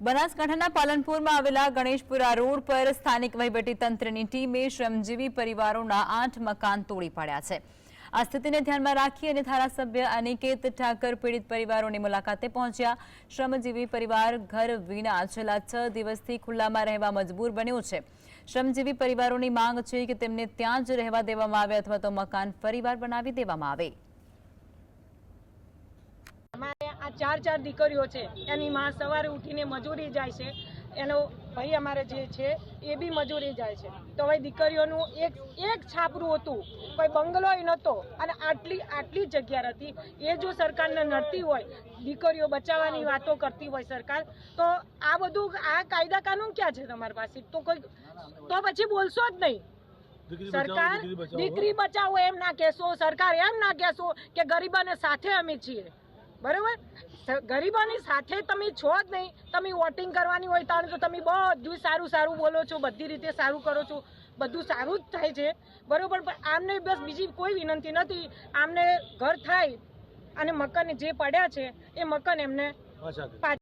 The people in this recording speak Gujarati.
બનાસકાંઠાના પાલનપુરમાં આવેલા ગણેશપુરા રોડ પર સ્થાનિક વહીવટીતંત્રની ટીમે શ્રમજીવી પરિવારોના આઠ મકાન તોડી પાડ્યા છે. આ સ્થિતિને ધ્યાનમાં રાખી અને ધારાસભ્ય અનિકેત ઠાકર પીડિત પરિવારોની મુલાકાતે પહોંચ્યા. શ્રમજીવી પરિવાર ઘર વિના છેલ્લા છ દિવસથી ખુલ્લામાં રહેવા મજબૂર બન્યો છે. શ્રમજીવી પરિવારોની માંગ છે કે તેમને ત્યાં જ રહેવા દેવામાં આવે અથવા તો મકાન ફરીવાર બનાવી દેવામાં આવે અમારે આ ચાર ચાર દીકરીઓ છે. એની માં સવારે ઉઠીને મજૂરી જાય છે. એનો ભાઈ અમારે જે છે એ બી મજૂરી જાય છે. તો હવે દીકરીઓનું એક એક છાપરું હતું. કોઈ બંગલોય નહોતો અને આટલી આટલી જગ્યા હતી. એ જો સરકારને નડતી હોય દીકરીઓ બચાવવાની વાતો કરતી હોય સરકાર તો આ બધું આ કાયદા કાનૂન ક્યાં છે તમારી પાસે? તો કોઈ તો પછી બોલશો જ નહીં. સરકાર બચાવો, દીકરી બચાવો. દીકરી બચાવો એમ ના કહેશો સરકાર એમ ના કહેશો કે ગરીબાને સાથે અમે છીએ. બરોબર? ગરીબોની સાથે તમે છો જ નહીં. તમે વોટિંગ કરવાની હોય ત્યારે તો તમે બધું સારું સારું બોલો છો બધી રીતે સારું કરો છો. બધું સારું જ થાય છે. બરાબર? પણ આમને બસ બીજી કોઈ વિનંતી નથી. આમને ઘર થાય અને મકાન જે પડ્યા છે એ મકાન એમને પાછા